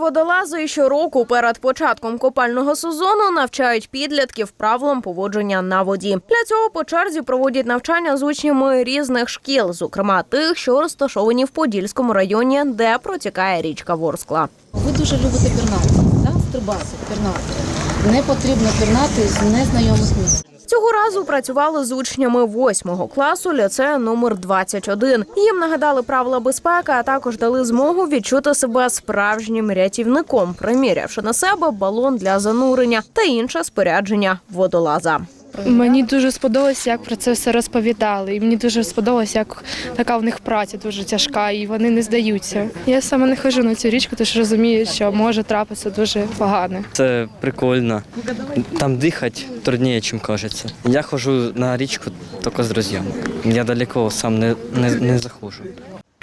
водолази щороку перед початком купального сезону навчають підлітків правилам поводження на воді. Для цього по черзі проводять навчання з учнями різних шкіл, зокрема тих, що розташовані в Подільському районі, де протікає річка Ворскла. Ви дуже любите пірнати, да? стрибати, пірнати. Не потрібно пірнати з незнайомих місць. Разу працювали з учнями восьмого класу ліцею номер 21. Їм нагадали правила безпеки, а також дали змогу відчути себе справжнім рятівником, примірявши на себе балон для занурення та інше спорядження водолаза. Мені дуже сподобалось, як про це все розповідали. І мені дуже сподобалось, як така в них праця дуже тяжка, і вони не здаються. Я саме не хожу на цю річку, що розумію, що може трапитися дуже погане. Це прикольно. Там дихати трудніше, ніж кажеться. Я ходжу на річку тільки з друзями. Я далеко сам не, не, не заходжу.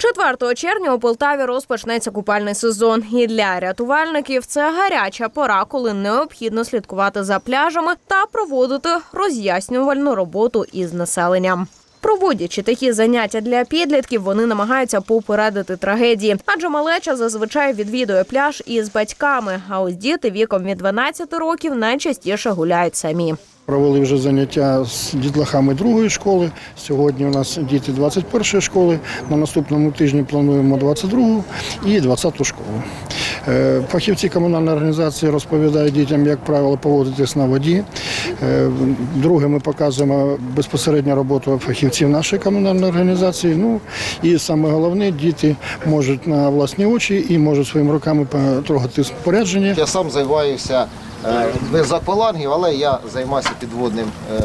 4 червня у Полтаві розпочнеться купальний сезон. І для рятувальників це гаряча пора, коли необхідно слідкувати за пляжами та проводити роз'яснювальну роботу із населенням. Проводячи такі заняття для підлітків, вони намагаються попередити трагедії, адже малеча зазвичай відвідує пляж із батьками. А ось діти віком від 12 років найчастіше гуляють самі. Провели вже заняття з дітлахами другої школи. Сьогодні у нас діти 21 школи. На наступному тижні плануємо 22 і 20 школу. Е, Фахівці комунальної організації розповідають дітям, як правило поводитись на воді. Е, Друге, ми показуємо безпосередньо роботу фахівців нашої комунальної організації. Ну і саме головне, діти можуть на власні очі і можуть своїми руками потрогати спорядження. Я сам займаюся е, не з аквалангів, але я займаюся підводним е,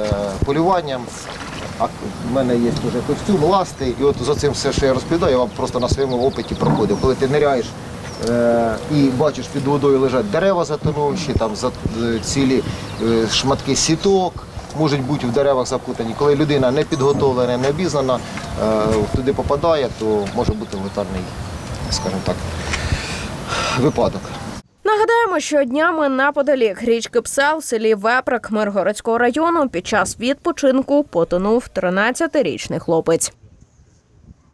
полюванням. А в мене є вже костюм, ласти, і от за цим все, що я розповідаю, я вам просто на своєму опиті проходив. Коли ти ниряєш і бачиш під водою лежать дерева затонувші, там е, цілі е, шматки сіток. Можуть бути в деревах запутані. Коли людина не підготовлена, не обізнана, е, туди попадає, то може бути летальний, скажімо так, випадок. Нагадаємо, що днями наподалік річки Псел в селі Веприк Миргородського району під час відпочинку потонув 13-річний хлопець.